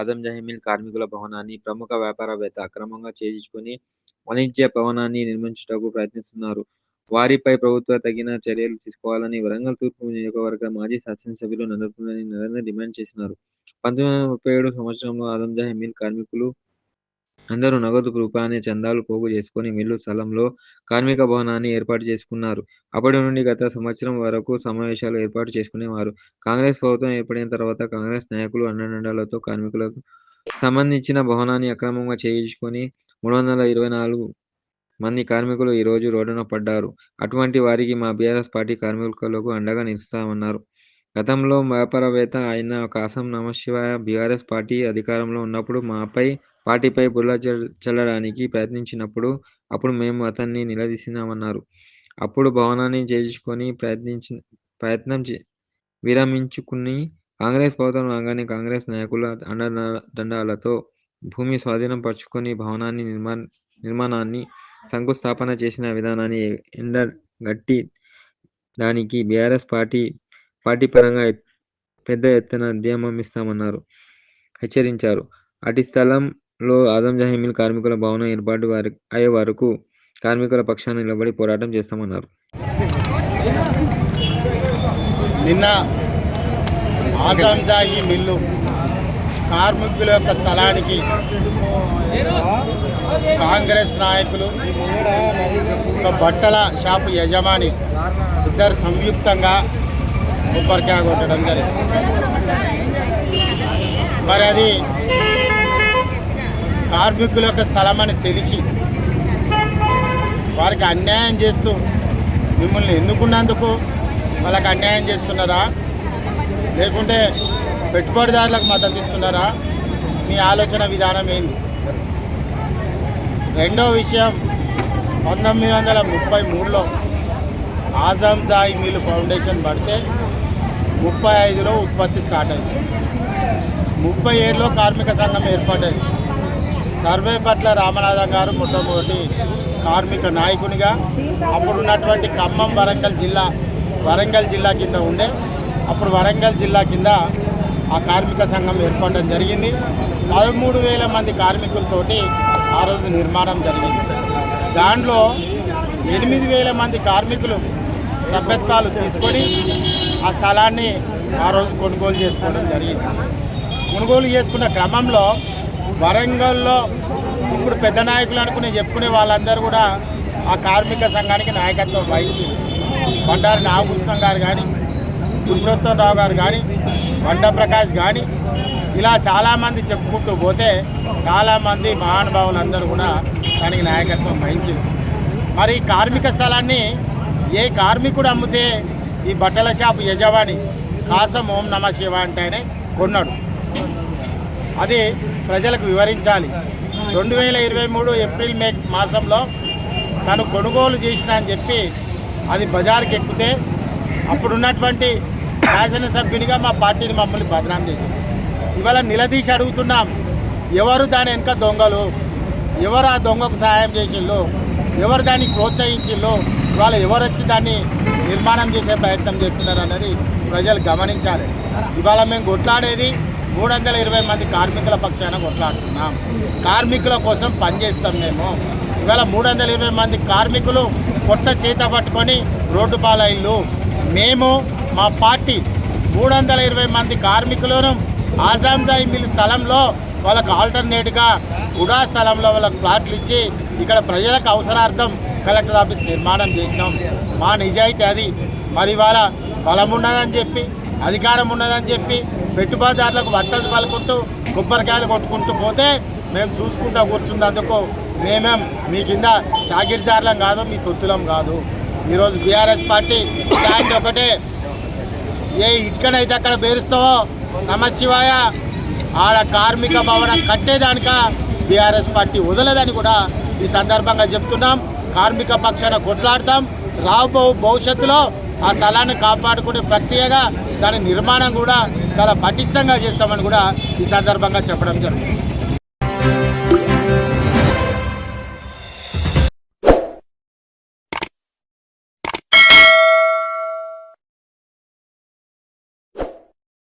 అదం mill కార్మికుల భవనాన్ని ప్రముఖ వ్యాపారవేత్త అక్రమంగా చేయించుకుని వాణిజ్య భవనాన్ని నిర్మించుటకు ప్రయత్నిస్తున్నారు. వారిపై ప్రభుత్వం తగిన చర్యలు తీసుకోవాలని వరంగల్ తూర్పు నియోజకవర్గ మాజీ శాసనసభ్యులు నందమూరి డిమాండ్ చేసినారు. పంతొమ్మిది వందల ముప్పై ఏడు సంవత్సరంలో ఆజంజాహి మిల్ కార్మికులు అందరూ నగదు రూపాయనే చందాలు పోగు చేసుకుని మిల్లు స్థలంలో కార్మిక భవనాన్ని ఏర్పాటు చేసుకున్నారు. అప్పటి నుండి గత సంవత్సరం వరకు సమావేశాలు ఏర్పాటు చేసుకునేవారు. కాంగ్రెస్ ప్రభుత్వం ఏర్పడిన తర్వాత కాంగ్రెస్ నాయకులు అండదండలతో కార్మికులకు సంబంధించిన భవనాన్ని అక్రమంగా చేయించుకొని మూడు వందల ఇరవై నాలుగు మంది కార్మికులు ఈ రోజు రోడ్డున పడ్డారు. అటువంటి వారికి మా బీఆర్ఎస్ పార్టీ కార్మికులకు అండగా నిలుస్తామన్నారు. గతంలో వ్యాపారవేత్త అయిన కాసం నమశివాయ బీఆర్ఎస్ పార్టీ అధికారంలో ఉన్నప్పుడు మాపై, పార్టీపై బురద చల్లడానికి ప్రయత్నించినప్పుడు అప్పుడు మేము అతన్ని నిలదీసినామన్నారు. అప్పుడు భవనాన్ని చేజించుకునే ప్రయత్నం విరమించుకుని కాంగ్రెస్ ప్రభుత్వం రాగానే కాంగ్రెస్ నాయకుల అండదండలతో భూమి స్వాధీనం పర్చుకుని భవనాన్ని నిర్మాణాన్ని శంకుస్థాపన చేసిన విధానాన్ని ఎండగట్టి దానికి బీఆర్ఎస్ పార్టీ పార్టీ పరంగా పెద్ద ఎత్తున ఉద్యమిస్తామని హెచ్చరించారు. అటు స్థలంలో ఆజంజాహి మిల్ కార్మికుల భవనం ఏర్పాటు వారి అయ్యే వరకు కార్మికుల పక్షాన నిలబడి పోరాటం చేస్తామన్నారు. నిన్న ఆజంజాహి మిల్లు కార్మికుల యొక్క స్థలానికి కాంగ్రెస్ నాయకులు ఒక బట్టల షాపు యజమాని ఇద్దరు సంయుక్తంగా కొబ్బరికాయ కొట్టడం జరిగింది మరి అది కార్మికుల యొక్క స్థలం అని తెలిసి వారికి అన్యాయం చేస్తూ మిమ్మల్ని ఎన్నుకున్నందుకు వాళ్ళకి అన్యాయం చేస్తున్నారా? లేకుంటే పెట్టుబడిదారులకు మద్దతు ఇస్తున్నారా? మీ ఆలోచన విధానం ఏంది? రెండో విషయం పంతొమ్మిది వందల ముప్పై మూడులో ఆజాం జాయ్ మిల్ ఫౌండేషన్ పడితే ముప్పై ఐదులో ఉత్పత్తి స్టార్ట్ అయింది. ముప్పై ఏడులో కార్మిక సంఘం ఏర్పడ్డది సర్వే పట్ల రామనాథం గారు మొట్టమొదటి కార్మిక నాయకునిగా అప్పుడున్నటువంటి ఖమ్మం వరంగల్ జిల్లా వరంగల్ జిల్లా కింద ఉండే అప్పుడు వరంగల్ జిల్లా కింద ఆ కార్మిక సంఘం ఏర్పడడం జరిగింది. పదమూడు వేల మంది కార్మికులతోటి ఆ రోజు నిర్మాణం జరిగింది. దాంట్లో ఎనిమిది వేల మంది కార్మికులు సభ్యత్వాలు తీసుకొని ఆ స్థలాన్ని ఆ రోజు కొనుగోలు చేసుకోవడం జరిగింది. కొనుగోలు చేసుకున్న క్రమంలో వరంగల్లో ఇప్పుడు పెద్ద నాయకులు అనుకుని చెప్పుకునే వాళ్ళందరూ కూడా ఆ కార్మిక సంఘానికి నాయకత్వం వహించింది. బండారి నాగభూషణం గారు కానీ పురుషోత్తం రావు గారు కానీ బండ ప్రకాష్ కానీ ఇలా చాలామంది చెప్పుకుంటూ పోతే చాలామంది మహానుభావులందరూ కూడా దానికి నాయకత్వం వహించింది. మరి ఈ కార్మిక స్థలాన్ని ఏ కార్మికుడు అమ్మితే ఈ బట్టల షాపు యజమాని కాసం ఓం నమ శివ అంటేనే కొన్నాడు. అది ప్రజలకు వివరించాలి. రెండు వేల ఇరవై మూడు ఏప్రిల్ మే మాసంలో తను కొనుగోలు చేసిన అని చెప్పి అది బజార్కి ఎక్కితే అప్పుడున్నటువంటి శాసనసభ్యునిగా మా పార్టీని మమ్మల్ని బదనాం చేసింది. ఇవాళ నిలదీసి అడుగుతున్నాం ఎవరు దాని వెనుక దొంగలు? ఎవరు ఆ దొంగకు సహాయం చేసిళ్ళు? ఎవరు దాన్ని ప్రోత్సహించిళ్ళు? ఇవాళ ఎవరు వచ్చి దాన్ని నిర్మాణం చేసే ప్రయత్నం చేస్తున్నారు అన్నది ప్రజలు గమనించాలి. ఇవాళ మేము కొట్లాడేది మూడు వందల ఇరవై మంది కార్మికుల పక్షాన కొట్లాడుతున్నాం. కార్మికుల కోసం పనిచేస్తాం మేము. ఇవాళ మూడు వందల ఇరవై మంది కార్మికులు కొట్ట చేత పట్టుకొని రోడ్డు పాలైళ్ళు. మేము మా పార్టీ మూడు వందల ఇరవై మంది కార్మికులను ఆజాంజాయి మిల్ స్థలంలో వాళ్ళకు ఆల్టర్నేట్గా గుడా స్థలంలో వాళ్ళకు ప్లాట్లు ఇచ్చి ఇక్కడ ప్రజలకు అవసరార్థం కలెక్టర్ ఆఫీస్ నిర్మాణం చేసినాం. మా నిజాయితీ అది. మరి ఇవాళ బలం ఉన్నదని చెప్పి అధికారం ఉన్నదని చెప్పి పెట్టుబడిదారులకు వత్తసు పలుకుంటూ కొబ్బరికాయలు కొట్టుకుంటూ పోతే మేము చూసుకుంటూ కూర్చున్నందుకు మేమేం మీ కింద షాగిర్దారులం కాదు మీ తొత్తులం కాదు. ఈరోజు బీఆర్ఎస్ పార్టీ స్టాండ్ ఒకటే. ఏ ఇటుకనైతే అక్కడ పేరుస్తావో నమశివాయ ఆడ కార్మిక భవనం కట్టేదానిక బీఆర్ఎస్ పార్టీ వదలదని కూడా ఈ సందర్భంగా చెప్తున్నాం. కార్మిక పక్షాన కొట్లాడతాం. రాబో భవిష్యత్తులో ఆ స్థలాన్ని కాపాడుకునే ప్రక్రియగా దాని నిర్మాణం కూడా చాలా పటిష్టంగా చేస్తామని కూడా ఈ సందర్భంగా చెప్పడం జరుగుతుంది.